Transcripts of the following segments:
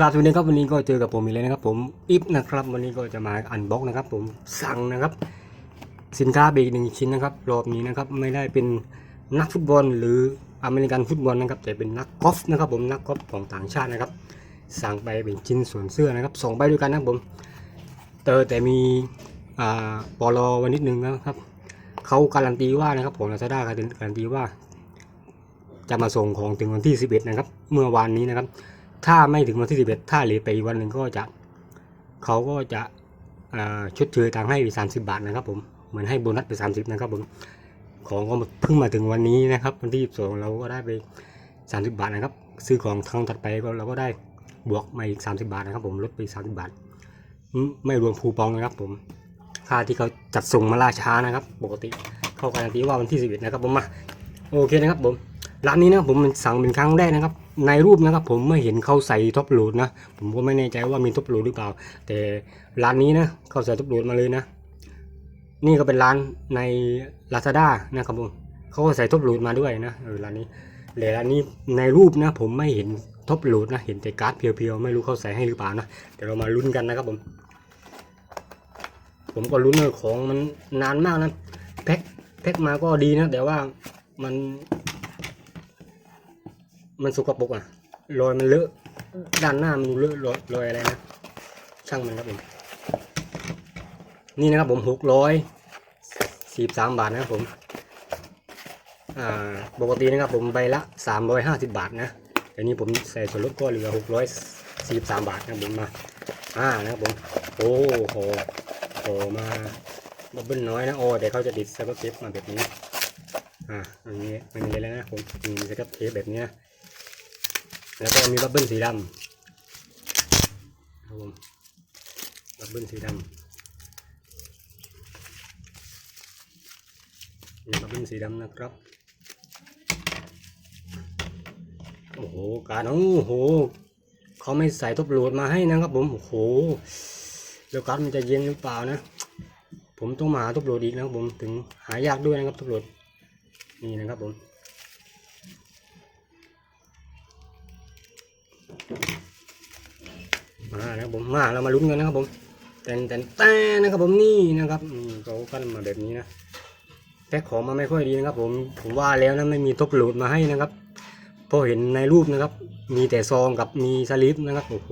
ครับสวัสดีครับวันนี้ก็เจอกับผมอีกแล้วนะครับ ผมอิฟนะครับ วันนี้ก็จะมาอันบ็อกนะครับ ผมสั่งนะครับ สินค้าเบรกหนึ่งชิ้นนะครับ รอบนี้นะครับไม่ได้เป็นนักฟุตบอลหรืออเมริกันฟุตบอลนะครับ แต่เป็นนักกอล์ฟนะครับ ผมนักกอล์ฟของต่างชาตินะครับ สั่งไปเป็นชิ้นส่วนเสื้อนะครับสองใบด้วยกันนะครับผมเตอแต่มีอ่าปลอวันนิดนึงนะครับเขาการันตีว่านะครับ ผมลาซาด้าการันตีว่า จะมาส่งของถึงวันที่ 11 นะครับ เมื่อวานนี้นะครับ ถ้าไม่ถึงวันที่11ถ้าเหลือไปอีกวันหนึ่งก็จะเขาก็จะชดเชยตังให้30บบาทนะครับผมเหมือนให้โบนัสไป30นะครับผมของก็เพิ่งมาถึงวันนี้นะครับ วันที่22เราก็ได้ไป30บบาทนะครับ ซื้อของครั้งถัดไปก็เราก็ได้บวกมาอีก30บาทนะครับ ผมลดไปอีก30บบาท ไม่รวมคูปองนะครับ ผมค่าที่เขาจัดส่งมาล่าช้านะครับ ปกติเขาการันตีว่าวันที่11นะครับผมมาโอเคนะครับผมร้านนี้นะผมสั่งเป็นครั้งแรกนะครับในรูปนะครับผมไม่เห็นเขาใส่ท็อปโหลดนะ ผมก็ไม่แน่ใจว่ามีท็อปโหลดหรือเปล่า แต่ร้านนี้นะเขาใส่ท็อปโหลดมาเลยนะ นี่ก็เป็นร้านใน Lazada นะครับผมเขาก็ใส่ท็อปโหลดมาด้วยนะเออร้านนี้แต่ร้านนี้ในรูปนะผมไม่เห็นท็อปโหลดนะเห็นแต่การ์ดเพียวๆไม่รู้เขาใส่ให้หรือเปล่านะเดี๋ยวเรามาลุ้นกันนะครับผม ผมก็ลุ้นเลยของมันนานมากนะแพ็คแพ็คมาก็ดีนะแต่ว่ามัน มันสกปรกอะรอยมันเลอะด้านหน้ามันดูเลอะรอยรอยอะไรนะช่างมันครับผมนี่นะครับผมหกร้อยสี่สามบาทนะครับผมอ่าปกตินะครับผมใบละสามร้อยห้าสิบบาทนะแต่นี้ผมใส่ส่วนลดก็เหลือหกร้อยสี่สามบาทนะครับผมมาอ่านะครับผมโอ้โหโหมาบับเบิ้ลน้อยนะโอ้แต่เขาจะติดสกอตเทปมาแบบนี้อ่าอันนี้มันมีแล้วนะผมมีสกอตเทปแบบนี้นะ แล้วก็มีบับเบิ้ลสีดำครับผมบับเบิ้ลสีดำมีบับเบิ้ลสีดำนะครับ โอ้โห การโอ้โห เขาไม่ใส่ทบโหลดมาให้นะครับผม โอ้โห แล้วการดมันจะเย็นหรือเปล่านะ ผมต้องมาหาทบโหลดอีกนะครับผม ถึงหายากด้วยนะครับทบโหลดนี่นะครับผม นะครับผมมาเรามาลุ้นกันนะครับผมแต่แต่แต่นะครับผมนี่นะครับเขากันมาแบบนี้นะแพ็คของมาไม่ค่อยดีนะครับ ผมผมว่าแล้วนะไม่มีท็อปโหลดมาให้นะครับพราะเห็นในรูปนะครับ มีแต่ซองกับมีสลิปนะครับโอ้โห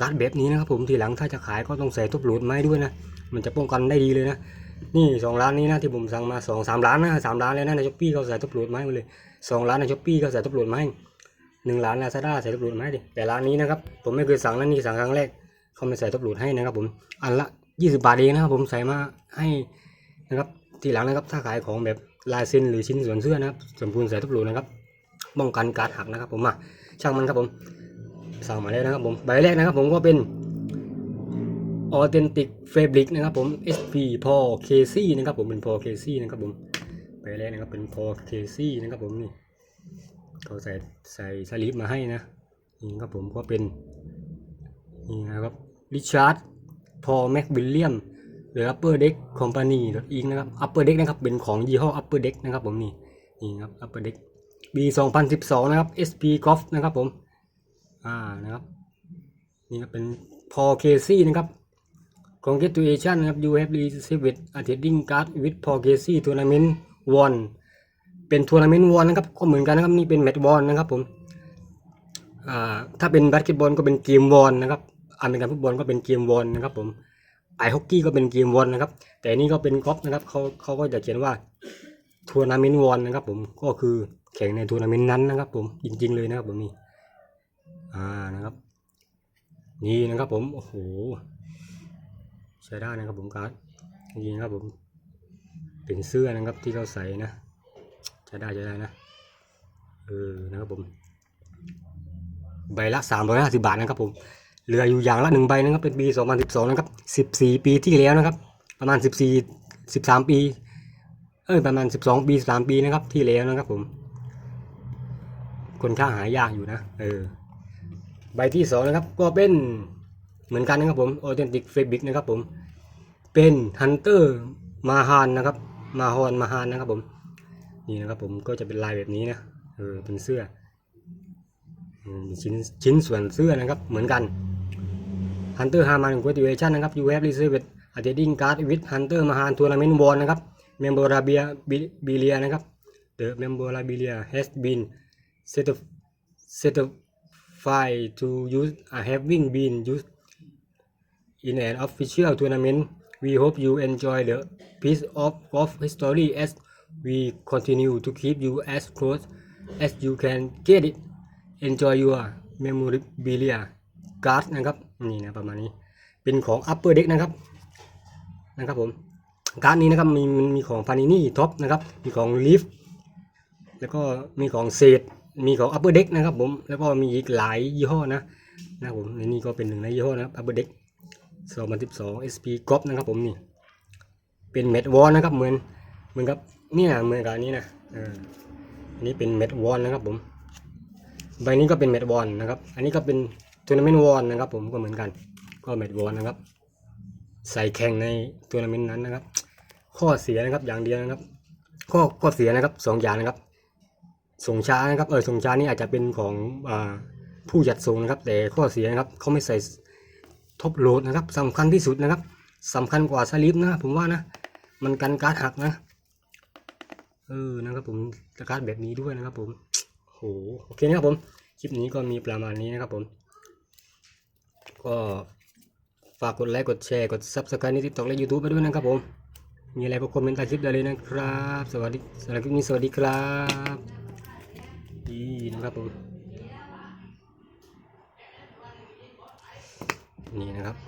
การ์ดแบบนี้นะครับ ผมทีหลังถ้าจะขายก็ต้องใส่ท็อปโหลดมาให้ด้วยนะมันจะป้องกันได้ดีเลยนะนี่สองร้านนี้นะที่ผมสั่งมาสองสามร้านนะสามร้านเลยนะในช้อปปี้เขาใส่ท็อปโหลดมาให้มดเลยสองร้านในช้อปปี้เขาใส่ท็อปโหลดมาให้ หนึ่งล้านลาซาด้าใส่ทับหลุดมาให้ดิแต่ร้านนี้นะครับผมไม่เคยสั่งนั่นนี่สั่งครั้งแรกเขาไม่ใส่ทับหลุดให้นะครับผมอันละยี่สิบาทเองนะครับผมใส่มาให้นะครับทีหลังนะครับถ้าขายของแบบลายเซ็นหรือชิ้นส่วนเสื้อนะครับสมควรใส่ทับหลุดนะครับป้องกันการหักนะครับผมมาช่างมันครับผมสั่งมาแล้วนะครับผมใบแรกนะครับผมก็เป็น Authentic Fabric นะครับผม SP Paul KC นะครับผมเป็น Paul KC นะครับผมใบแรกนะครับเป็น Paul KC นะครับผมนี่ เขาใส่ใส่สลิปมาให้นะนี่ครับผมก็เป็นนี่นะครับริชาร์ดพอแม็กวิลเลียมหรือ Upper Deck Company อีกนะครับ Upper Deck นะครับเป็นของยี่ห้อ Upper Deck นะครับผมนี่นี่ครับ Upper Deck ปี2012 นะครับ SP Golf นะครับผมอ่านะครับนี่ก็เป็นพอเคซี่นะครับ Congratulation นะครับ you have received a trading card with Paul Casey Tournament won เป็นทัวร์นาเมนต์วอลนะครับก็เหมือนกันนะครับนี่เป็นแมตช์วอลนะครับผมถ้าเป็นบาสเกตบอลก็เป็นเกมวอลนะครับอเมริกันฟุตบอลก็เป็นเกมวอลนะครับผมไอฮอกกี้ก็เป็นเกมวอลนะครับ แต่นี่ก็เป็นกอล์ฟนะครับเขาเขาก็จะเขียนว่าทัวร์นาเมนต์วอลนะครับผมก็คือแข่งในทัวร์นาเมนต์นั้นนะครับผมจริง ๆ เลยนะครับผมนี่อ่านะครับ นี่นะครับผมโอ้โหใช้ได้นะครับผมการ์ดจริงๆครับผมเป็นเสื้อนะครับที่เขาใส่นะ ใช้ได้ใช้ได้นะ เออ นะครับผม ใบละสามร้อยห้าสิบาทนะครับผม เหลืออยู่อย่างละหนึ่งใบนะครับ เป็นปีสองพันสิบสองนะครับสิบสี่ปีที่แล้วนะครับ ประมาณสิบสี่สิบสามปี เออประมาณสิบสองปีสามปีนะครับ ที่แล้วนะครับผม คนข้าหายากอยู่นะ เออ ใบที่สองนะครับ ก็เป็นเหมือนกันนะครับผม Authentic Fabric นะครับผม เป็น Hunter มาฮานนะครับ มาฮอนมาฮานนะครับผม นี่นะครับผมก็จะเป็นลายแบบนี้นะเออเป็นเสื้อชิ้นชิ้นส่วนเสื้อนะครับเหมือนกัน Hunter Haman Graduation นะครับ You have received a trading card with Hunter Mahan Tournament Won นะครับ Memorabilia Bilia นะครับ The Memorabilia has been certif- certified to use uh, having been used in an official tournament. We hope you enjoy the piece of golf history as we continue to keep you as close as you can get it. Enjoy your memorabilia card นะครับนี่นะประมาณนี้เป็นของ upper deck นะครับนะครับผมการ์ดนี้นะครับมีมันมีของพานินี่ท็อปนะครับมีของลีฟแล้วก็มีของเศษมีของ upper deck นะครับผมแล้วก็มีอีกหลายยี่ห้อนะนะครับผมในนี้ก็เป็นหนึ่งในยี่ห้อนะครับ upper deck 2012 SP g o p นะครับผมนี่เป็นเมดวอนนะครับเหมือนเหมือนกับ เนี่ยเหมือนกับอันนี้นะเอออันนี้เป็นเม็ดวอนนะครับผม ใบนี้ก็เป็นเม็ดวอนนะครับ อันนี้ก็เป็นทัวร์นาเมนต์วอนนะครับ ผมก็เหมือนกัน ก็เม็ดวอนนะครับ ใส่แข่งในทัวร์นาเมนต์นั้นนะครับ ข้อเสียนะครับอย่างเดียวนะครับ ข้อข้อเสียนะครับสองอย่างนะครับ ส่งช้านะครับ เออส่งช้านี่อาจจะเป็นของอ่าผู้จัดส่งนะครับ แต่ข้อเสียนะครับเขาไม่ใส่ท็อปโหลดนะครับสำคัญที่สุดนะครับสำคัญกว่าสลิปนะผมว่านะ มันกันการหักนะ เออนะครับผมการ์ดแบบนี้ด้วยนะครับผมโหโอเคนะครับผมคลิปนี้ก็มีประมาณนี้นะครับผม ก็ฝากกดไลค์กดแชร์กด subscribe ในทิกตอกและ YouTube ไปด้วยนะครับผม มีอะไรก็คอมเมนต์ใต้คลิปได้เลยนะครับ สวัสดีสำหรับคลิปนี้สวัสดีครับดีนะครับผม นี่นะครับ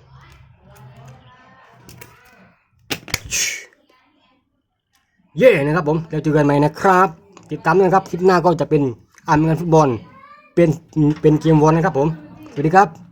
เย่นะครับผมแล้วเจอกันใหม่นะครับ ติดตามด้วยนะครับคลิปหน้าก็จะเป็นอ่านเงินฟุตบอลเป็นเป็นเกมวอลนะครับผมสวัสดีครับ